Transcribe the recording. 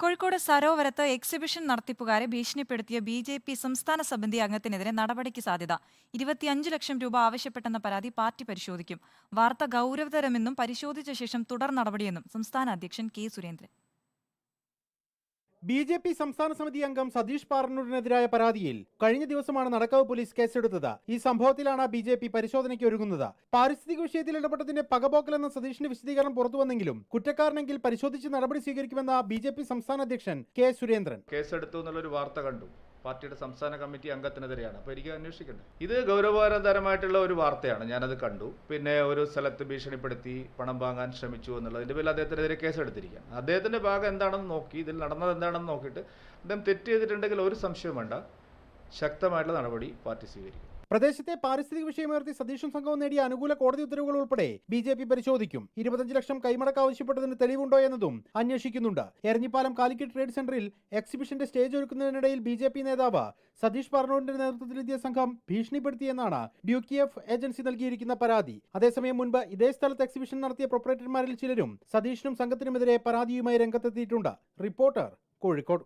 കോഴിക്കോട് സരോവരത്ത് എക്സിബിഷൻ നടത്തിപ്പുകാരെ ഭീഷണിപ്പെടുത്തിയ ബി ജെ പി സംസ്ഥാന സമിതി അംഗത്തിനെതിരെ നടപടിക്ക് സാധ്യത. ഇരുപത്തിയഞ്ച് ലക്ഷം രൂപ ആവശ്യപ്പെട്ടെന്ന പരാതി പാർട്ടി പരിശോധിക്കും. വാർത്ത ഗൗരവതരമെന്നും പരിശോധിച്ച ശേഷം തുടർ നടപടിയെന്നും സംസ്ഥാന അധ്യക്ഷൻ K Surendran. B J P സംസ്ഥാന സമിതി അംഗം സതീഷ് പാറന്നൂരിനെതിരായ പരാതിയിൽ കഴിഞ്ഞ ദിവസമാണ് നടക്കാവ് പോലീസ് കേസെടുത്തത്. ഈ സംഭവത്തിലാണ് ബി ജെ പി പരിശോധനയ്ക്ക് ഒരുങ്ങുന്നത്. പാരിസ്ഥിതിക വിഷയത്തിൽ ഇടപെട്ടതിന്റെ പകപോക്കലെന്ന സതീഷിന്റെ വിശദീകരണം പുറത്തുവന്നെങ്കിലും കുറ്റക്കാരനെങ്കിൽ പരിശോധിച്ച് നടപടി സ്വീകരിക്കുമെന്ന ബി സംസ്ഥാന അധ്യക്ഷൻ കെ സുരേന്ദ്രൻ. കേസെടുത്തു എന്നുള്ളൊരു വാർത്ത കണ്ടു. പാർട്ടിയുടെ സംസ്ഥാന കമ്മിറ്റി അംഗത്തിനെതിരെയാണ്. അപ്പോൾ എനിക്ക് അന്വേഷിക്കേണ്ടത് ഇത് ഗൗരവതരമായിട്ടുള്ള ഒരു വാർത്തയാണ്. ഞാനത് കണ്ടു. പിന്നെ ഒരു സ്ഥലത്ത് ഭീഷണിപ്പെടുത്തി പണം വാങ്ങാൻ ശ്രമിച്ചു എന്നുള്ളതിന്റെ പേരിൽ അദ്ദേഹത്തിനെതിരെ കേസെടുത്തിരിക്കുകയാണ്. അദ്ദേഹത്തിന്റെ ഭാഗം എന്താണെന്ന് നോക്കി ഇതിൽ നടന്നത് എന്താണെന്ന് നോക്കിയിട്ട് അദ്ദേഹം തെറ്റ് ചെയ്തിട്ടുണ്ടെങ്കിൽ ഒരു സംശയവും വേണ്ട. ശക്തമായിട്ടുള്ള നടപടി പാർട്ടി സ്വീകരിക്കും. പ്രദേശത്തെ പാരിസ്ഥിതിക വിഷയമുയർത്തി സതീഷും സംഘവും നേടിയ അനുകൂല കോടതി ഉത്തരവുകൾ ഉൾപ്പെടെ ബി ജെ പി പരിശോധിക്കും. ഇരുപത്തഞ്ച് ലക്ഷം കൈമടക്ക് ആവശ്യപ്പെട്ടതിന് തെളിവുണ്ടോ എന്നതും അന്വേഷിക്കുന്നുണ്ട്. എരഞ്ഞിപ്പാലം കാലിക്കറ്റ് ട്രേഡ് സെന്ററിൽ എക്സിബിഷന്റെ സ്റ്റേജ് ഒരുക്കുന്നതിനിടയിൽ ബി ജെ പി നേതാവ് സതീഷ് പാർണോന്റെ നേതൃത്വത്തിലെത്തിയ സംഘം ഭീഷണിപ്പെടുത്തിയെന്നാണ് ഡ്യൂക്കി എഫ് ഏജൻസി നൽകിയിരിക്കുന്ന പരാതി. അതേസമയം മുൻപ് ഇതേ സ്ഥലത്ത് എക്സിബിഷൻ നടത്തിയ പ്രൊപ്പറേറ്റർമാരിൽ ചിലരും സതീഷിനും സംഘത്തിനുമെതിരെ പരാതിയുമായി രംഗത്തെത്തിയിട്ടുണ്ട്. റിപ്പോർട്ടർ കോഴിക്കോട്.